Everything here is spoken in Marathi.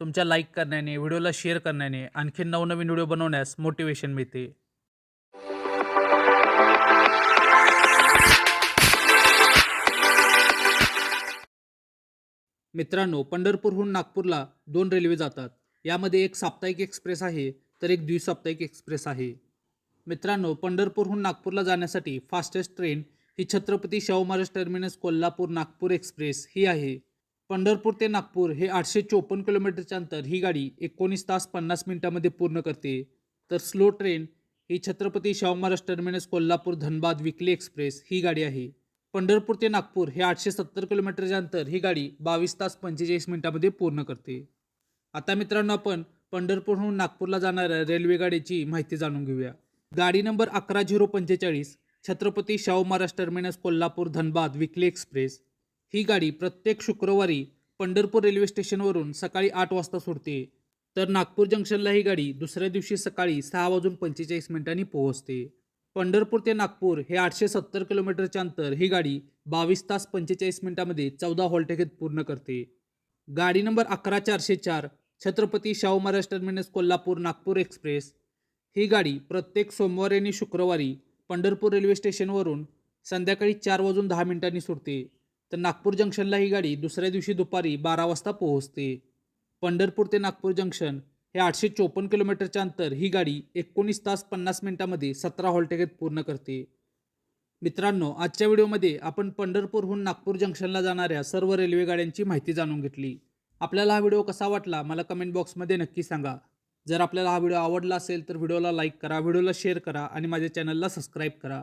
तुमच्या लाईक करण्याने व्हिडिओला शेअर करण्याने आणखी नवनवीन व्हिडिओ बनवण्यास मोटिवेशन मिळते. मित्रांनो पंढरपूरहून नागपूरला दोन रेल्वे जातात. यामध्ये एक साप्ताहिक एक्सप्रेस आहे तर एक द्विसाप्ताहिक एक्सप्रेस आहे. मित्रांनो पंढरपूरहून नागपूरला जाण्यासाठी फास्टेस्ट ट्रेन ही छत्रपती शाहू महाराज टर्मिनस कोल्हापूर नागपूर एक्सप्रेस ही आहे. पंढरपूर ते नागपूर हे आठशे चोपन्न किलोमीटरचे अंतर ही गाडी एकोणीस तास पन्नास मिनिटांमध्ये पूर्ण करते. तर स्लो ट्रेन ही Chhatrapati Shahu Maharaj terminus Kolhapur Dhanbad weekly express ही गाडी आहे. पंढरपूर ते नागपूर हे आठशे सत्तर किलोमीटरचे अंतर ही गाडी बावीस तास पंचेचाळीस मिनिटांमध्ये पूर्ण करते. आता मित्रांनो आपण पंढरपूरहून नागपूरला जाणाऱ्या रेल्वे गाडीची माहिती जाणून घेऊया. गाडी नंबर अकरा झिरो पंचेचाळीस Chhatrapati Shahu Maharaj terminus Kolhapur Dhanbad weekly express. ही गाडी प्रत्येक शुक्रवारी पंढरपूर रेल्वे स्टेशनवरून सकाळी आठ वाजता सुटते तर नागपूर जंक्शनला ही गाडी दुसऱ्या दिवशी सकाळी सहा वाजून पंचेचाळीस मिनिटांनी पोहोचते. पंढरपूर ते नागपूर हे आठशे सत्तर किलोमीटरचे अंतर ही गाडी बावीस तास पंचेचाळीस मिनिटांमध्ये चौदा हॉलटेकेत पूर्ण करते. गाडी नंबर अकरा चारशे चार छत्रपती शाहू महाराज टर्मिनस कोल्हापूर नागपूर एक्सप्रेस. ही गाडी प्रत्येक सोमवारी आणि शुक्रवारी पंढरपूर रेल्वे स्टेशनवरून संध्याकाळी चार वाजून दहा मिनिटांनी सुटते. तर नागपूर जंक्शनला ही गाडी दुसऱ्या दिवशी दुपारी बारा वाजता पोहोचते. पंढरपूर ते नागपूर जंक्शन हे आठशे चोपन्न किलोमीटरच्या अंतर ही गाडी एकोणीस तास पन्नास मिनिटांमध्ये सतरा हॉलटेकेत पूर्ण करते. मित्रांनो आजच्या व्हिडिओमध्ये आपण पंढरपूरहून नागपूर जंक्शनला जाणाऱ्या सर्व रेल्वे गाड्यांची माहिती जाणून घेतली. आपल्याला हा व्हिडिओ कसा वाटला मला कमेंट बॉक्समध्ये नक्की सांगा. जर आपल्याला हा व्हिडिओ आवडला असेल तर व्हिडिओला लाईक करा व्हिडिओला शेअर करा आणि माझ्या चॅनलला सबस्क्राईब करा.